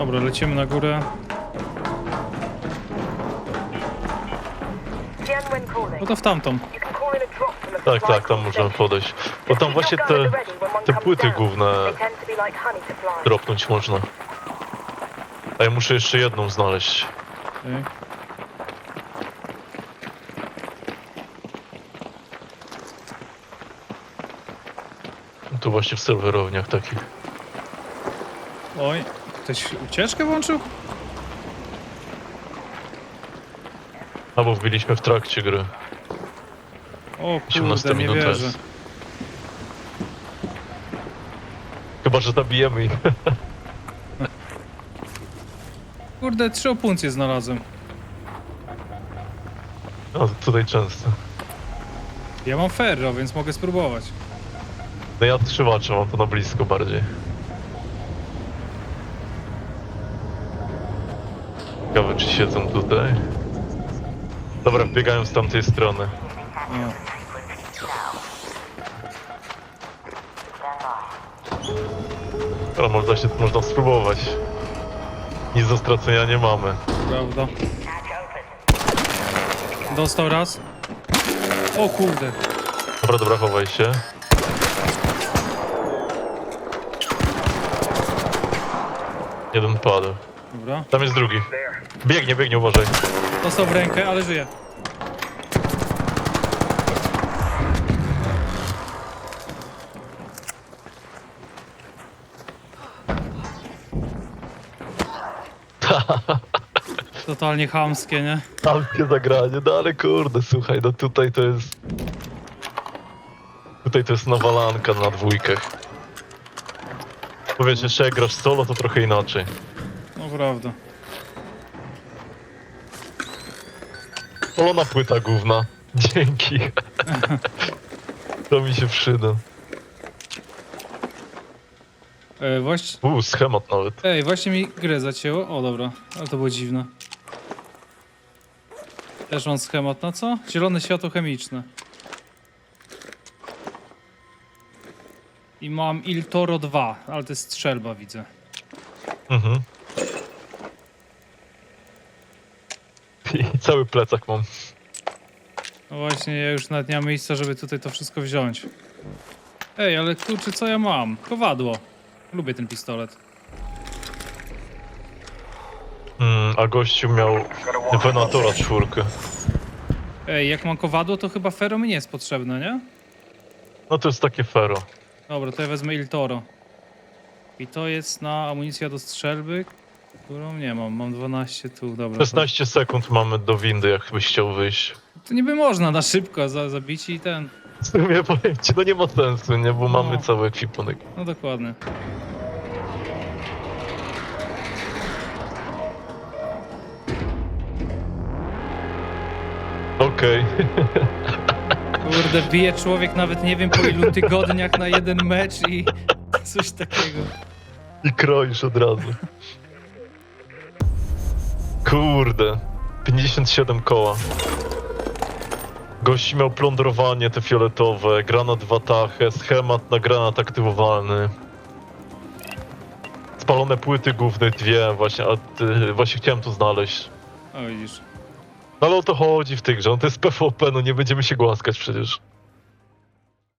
Dobra, lecimy na górę. No to w tamtą. Tak, tak, tam możemy podejść. Bo tam właśnie te, te płyty główne dropnąć można. A ja muszę jeszcze jedną znaleźć. Tu właśnie w serwerowniach takich. Oj, ktoś ucieczkę włączył? Albo wbiliśmy w trakcie gry. O 18 kurde, nie minut wierzę. jest. Chyba, że zabijemy ich. Kurde, trzy opuncje znalazłem. No, tutaj często. Ja mam ferro, więc mogę spróbować. No ja trzymaczem, mam to na blisko bardziej. Ciekawe, czy siedzą tutaj. Dobra, biegają z tamtej strony. Ale można, się, można spróbować. Nic do stracenia nie mamy. Prawda. Dostał raz. O kurde. Dobra, dobra, chowaj się. Jeden padł. Dobra. Tam jest drugi. Biegnie, biegnie, uważaj. Dostał w rękę, ale żyje. Totalnie chamskie, nie? Alpie zagranie, no ale kurde, słuchaj, no tutaj to jest... Tutaj to jest nawalanka na dwójkach. Powiedz, jeszcze jak grasz solo, to trochę inaczej. Prawda. Polona płyta główna. Dzięki. to mi się przyda. E, właśnie... Uuu, schemat nawet. Ej, właśnie mi grę zacięło. O, dobra. Ale to było dziwne. Też mam schemat na co? Zielone światło chemiczne. I mam Il Toro 2, ale to jest strzelba, widzę. Mhm. I cały plecak mam. No właśnie, ja już nawet nie mam miejsca, żeby tutaj to wszystko wziąć. Ej, ale kurczę, co ja mam? Kowadło. Lubię ten pistolet. Mm, a gościu miał Venatora czwórkę. Ej, jak mam kowadło, to chyba ferro mi nie jest potrzebne, nie? No to jest takie fero. Dobra, to ja wezmę Il Toro. I to jest na amunicja do strzelby, którą nie mam. Mam 12 tu, dobra. To, 16 sekund mamy do windy, jakbyś chciał wyjść. to niby można na szybko za, zabić i ten. W sumie powiem ci, no nie ma sensu, nie? Bo mamy No. cały ekwipunek. No dokładnie. Okej. Kurde, bije człowiek nawet nie wiem po ilu tygodniach na jeden mecz i coś takiego. I kroisz od razu. Kurde. 57 koła. Gości miał plądrowanie te fioletowe, granat w atachę, schemat na granat aktywowalny. Spalone płyty główne dwie właśnie, a właśnie chciałem to znaleźć. O widzisz. No ale o to chodzi w tej grze, no to jest PvP, no nie będziemy się głaskać przecież.